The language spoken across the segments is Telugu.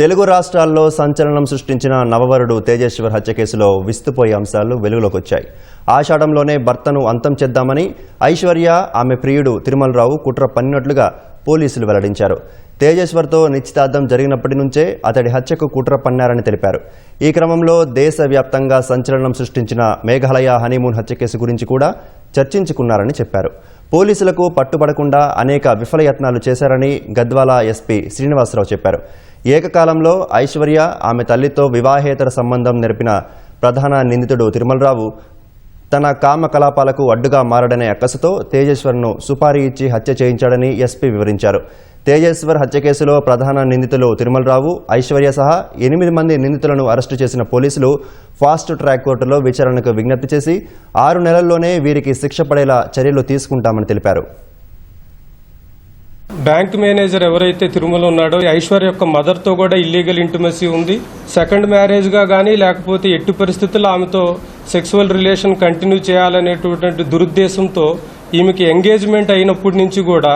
తెలుగు రాష్ట్రాల్లో సంచలనం సృష్టించిన నవవరుడు తేజేశ్వర్ హత్య కేసులో విస్తుపోయే అంశాలు వెలుగులోకి వచ్చాయి ఆషాఢంలోనే భర్తను అంతం చేద్దామని ఐశ్వర్య ఆమె ప్రియుడు తిరుమలరావు కుట్ర పన్నినట్లుగా పోలీసులు వెల్లడించారు. తేజేశ్వర్తో నిశ్చితార్థం జరిగినప్పటి నుంచే అతడి హత్యకు కుట్ర పన్నారని తెలిపారు. ఈ క్రమంలో దేశవ్యాప్తంగా సంచలనం సృష్టించిన మేఘాలయ హనీమూన్ హత్య కేసు గురించి కూడా చర్చించుకున్నారని చెప్పారు. పోలీసులకు పట్టుబడకుండా అనేక విఫలయత్నాలు చేశారని గద్వాల ఎస్పీ శ్రీనివాసరావు చెప్పారు. ఏకకాలంలో ఐశ్వర్య ఆమె తల్లితో వివాహేతర సంబంధం నెరిపిన ప్రధాన నిందితుడు తిరుమలరావు తన కామకలాపాలకు అడ్డుగా మారడనే అక్కసుతో తేజేశ్వర్ను సుపారీ ఇచ్చి హత్య చేయించాడని ఎస్పీ వివరించారు. తేజేశ్వర్ హత్య కేసులో ప్రధాన నిందితులు తిరుమలరావు ఐశ్వర్య సహా ఎనిమిది మంది నిందితులను అరెస్టు చేసిన పోలీసులు ఫాస్ట్ ట్రాక్ కోర్టులో విచారణకు విజ్ఞప్తి చేసి ఆరు నెలల్లోనే వీరికి శిక్ష పడేలా చర్యలు తీసుకుంటామని తెలిపారు. బ్యాంక్ మేనేజర్ ఎవరైతే తిరుమల ఉన్నాడో ఐశ్వర్య యొక్క మదర్తో కూడా ఇల్లీగల్ ఇంటిమసీ ఉంది. సెకండ్ మ్యారేజ్గా కానీ లేకపోతే ఎట్టి పరిస్థితుల్లో ఆమెతో సెక్సువల్ రిలేషన్ కంటిన్యూ చేయాలనేటువంటి దురుద్దేశంతో ఈమెకి ఎంగేజ్మెంట్ అయినప్పటి నుంచి కూడా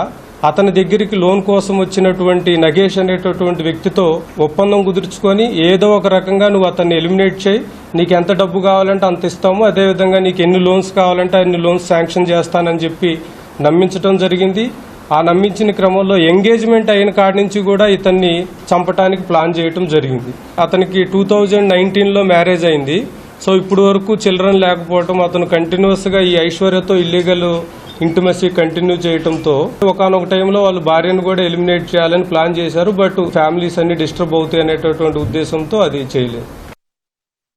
అతని దగ్గరికి లోన్ కోసం వచ్చినటువంటి నగేష్ అనేటటువంటి వ్యక్తితో ఒప్పందం కుదుర్చుకొని ఏదో ఒక రకంగా నువ్వు అతన్ని ఎలిమినేట్ చేయి. నీకు ఎంత డబ్బు కావాలంటే అంత ఇస్తాము. అదేవిధంగా నీకు ఎన్ని లోన్స్ కావాలంటే అన్ని లోన్స్ శాంక్షన్ చేస్తానని చెప్పి నమ్మించడం జరిగింది. ఆ నమ్మించిన క్రమంలో ఎంగేజ్మెంట్ అయిన కాడి నుంచి కూడా ఇతన్ని చంపటానికి ప్లాన్ చేయటం జరిగింది. అతనికి టూ థౌజండ్ నైన్టీన్లో మ్యారేజ్ అయింది. సో ఇప్పుడు వరకు చిల్డ్రన్ లేకపోవటం అతను కంటిన్యూస్గా ఈ ఐశ్వర్యతో ఇల్లీగల్ ఇంటిమసీ కంటిన్యూ చేయడంతో ఒకనొక టైంలో వాళ్ళు భార్యను కూడా ఎలిమినేట్ చేయాలని ప్లాన్ చేశారు. బట్ ఫ్యామిలీస్ అన్ని డిస్టర్బ్ అవుతాయి అనేటటువంటి ఉద్దేశంతో అది చేయలేదు.